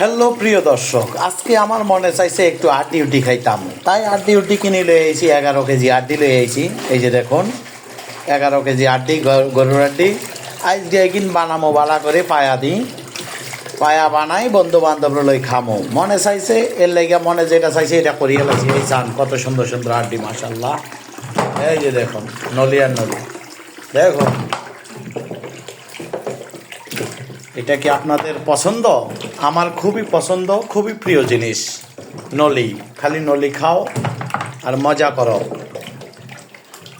Hello, প্রিয় দর্শক, আজকে আমার মনে চাইছে একটু আড্ডি উড্ডি খাইতাম। তাই আড্ডি উড্ডি কিনে লয়ে এসেছি এগারো কেজি আড্ডি লয়ে এসেছি এই যে দেখুন, এগারো কেজি গ- গরুর আড্ডি আজকে একদিন বানামো, বালা করে পায়া দিই। পায়া বানাই বন্ধু বান্ধব লই খামো। মনে চাইছে, এর লেগে মনে যেটা চাইছে, এটা করিয়ে লাগছে এই চান, কত সুন্দর সুন্দর আড্ডি মাসাল্লাহ এই যে দেখুন নলি আর নলি। দেখুন। এটা কি আপনাদের পছন্দ? আমার খুবই পছন্দ, খুবই প্রিয় জিনিস। নলি, খালি নলি খাও আর মজা করো।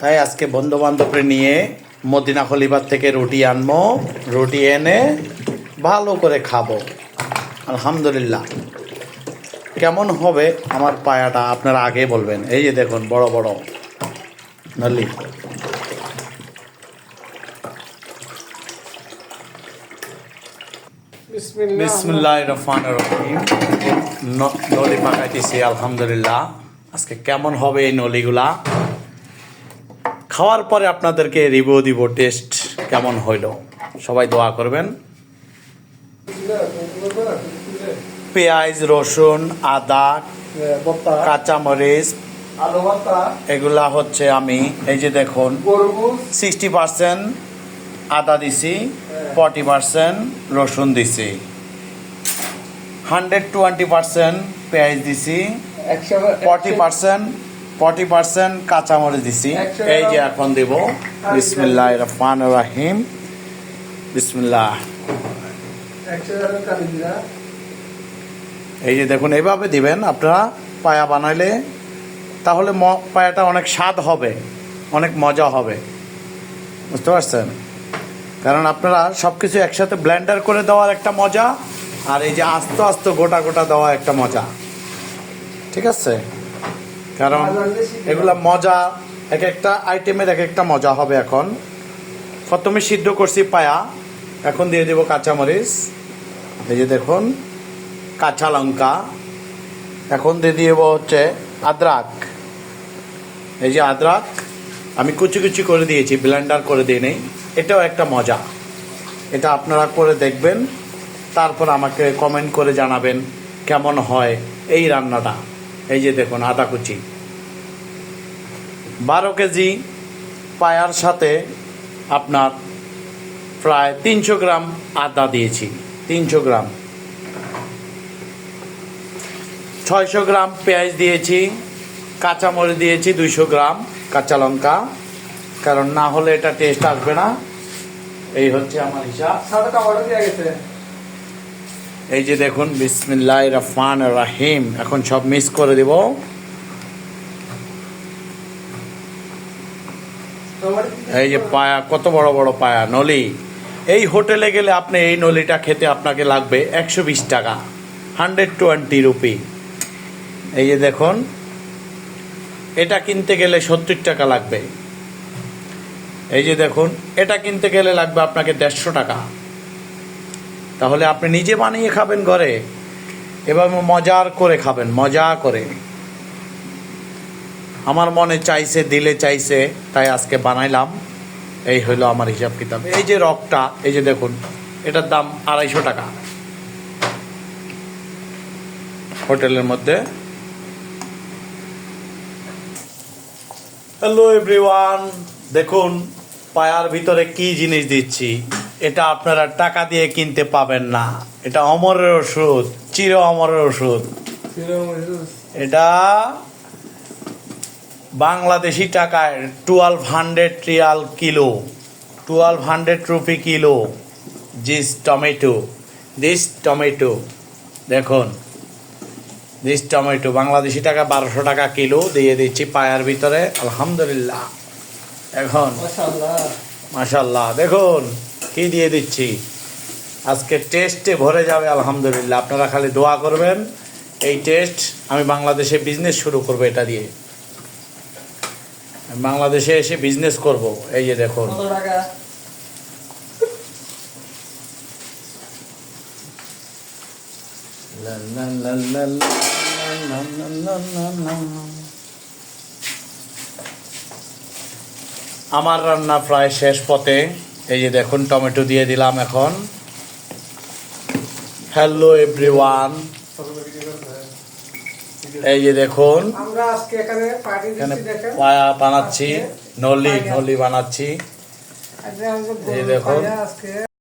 তাই আজকে বন্ধু বান্ধবরে নিয়ে মদিনা খলিবার থেকে রুটি আনব, রুটি এনে ভালো করে খাব। আলহামদুলিল্লাহ। কেমন হবে আমার পায়াটা আপনারা আগে বলবেন। এই যে দেখুন, বড় বড় নলি। বিসমুল্লাহ রহমান রহিম নলি পাকাইতেছি আলহামদুলিল্লাহ আজকে কেমন হবে এই নলিগুলা? খাওয়ার পরে আপনাদেরকে রিভিউ দিব টেস্ট কেমন হইল? সবাই দোয়া করবেন। পেঁয়াজ রসুন আদা কাঁচামরিচ এগুলা হচ্ছে আমি এই যে দেখুন সিক্সটি পার্সেন্ট আদা দিছি। ফর্টি পার্সেন্ট রসুন দিছি। হান্ড্রেড টোয়েন্টি পার্সেন্ট পেঁয়াজ দিছি। ফর্টি পার্সেন্ট ফর্টি পার্সেন্ট কাঁচামরিচ দিছি। এই যে এখন দেব। বিসমিল্লাহ রহমান রাহিম। বিসমিল্লাহ। এই যে দেখুন এইভাবে দিবেন আপনারা পায়া বানাইলে তাহলে ম- পায়াটা অনেক স্বাদ হবে অনেক মজা হবে। বুঝতে পারছেন? কারণ আপনারা সব কিছু একসাথে ব্লেন্ডার করে দেওয়ার একটা মজা, আর এই যে আস্তে আস্তে গোটা গোটা দেওয়া একটা মজা। ঠিক আছে? কারণ এগুলা মজা, এক একটা আইটেমের এক একটা মজা হবে এখন। প্রথমে সিদ্ধ করছি পায়া, এখন দিয়ে দেবো কাঁচামরিচ। এই যে দেখুন, কাঁচা লঙ্কা। এখন দিয়ে দিব হচ্ছে আদ্রাক। এই যে আদ্রাক, আমি কুচি কুচি করে দিয়েছি, ব্লেন্ডার করে দিয়ে নেই। এটাও একটা মজা। এটা আপনারা করে দেখবেন, তারপর আমাকে কমেন্ট করে জানাবেন কেমন হয় এই রান্নাটা। এই যে দেখুন, আদা কুচি। বারো কেজি পায়ার সাথে আপনার প্রায় তিনশো গ্রাম আদা দিয়েছি, তিনশো গ্রাম। ছয়শো গ্রাম পেঁয়াজ দিয়েছি, কাঁচামরিচ দিয়েছি দুইশো গ্রাম, কাঁচা লঙ্কা। কারণ না হলে এটা টেস্ট আসবে না। এই হচ্ছে আমার হিসাব। এই যে দেখুন বিসমিল্লাহ রহমান রাহিম। এখন সব মিস করে দিব। এই যে পায়া কত বড় বড় পায়া নলি। এই হোটেলে গেলে আপনি এই নলিটা খেতে আপনাকে লাগবে একশো বিশ টাকা হান্ড্রেড টোয়েন্টি রুপি এই যে দেখুন এটা কিনতে গেলে সত্তর টাকা লাগবে। এই যে দেখুন, এটা কিনতে গেলে লাগবে আপনাকে দেড়শো টাকা। তাহলে আপনি নিজে বানিয়ে খাবেন ঘরে এভাবে মজার করে খাবেন, মজা করে। আমার মনে চাইছে, দিলে চাইছে, তাই আজকে বানাইলাম। এই হইল আমার হিসাব কিতাব। এই যে রকটা, এই যে দেখুন, এটার দাম আড়াইশো টাকা। হোটেলের মধ্যে। হ্যালো এভরিওয়ান, দেখুন পায়ার ভিতরে কি জিনিস দিচ্ছি এটা আপনারা টাকা দিয়ে কিনতে পাবেন না। এটা অমরের ওষুধ চির অমরের ওষুধ। এটা বাংলাদেশি টাকায় twelve hundred riyal kilo twelve hundred rupee kilo. This tomato this tomato দেখুন। দিস টমেটো বাংলাদেশি টাকা বারোশো টাকা কিলো দিয়ে দিচ্ছি পায়ার ভিতরে আলহামদুলিল্লাহ। এখন মাশাল্লাহ দেখুন কি দিয়ে দিচ্ছি আজকে টেস্টে ভরে যাবে আলহামদুলিল্লাহ আপনারা খালি দোয়া করবেন এই টেস্ট আমি বাংলাদেশে বিজনেস শুরু করব এটা দিয়ে বাংলাদেশে এসে বিজনেস করব এই যে দেখুন আমার রান্না প্রায় শেষ পথে। এই যে দেখুন টমেটো দিয়ে দিলাম এখন। হ্যালো এভরিওয়ান এই যে দেখুন এখানে পায়া বানাচ্ছি নলি নলি বানাচ্ছি। এই দেখুন।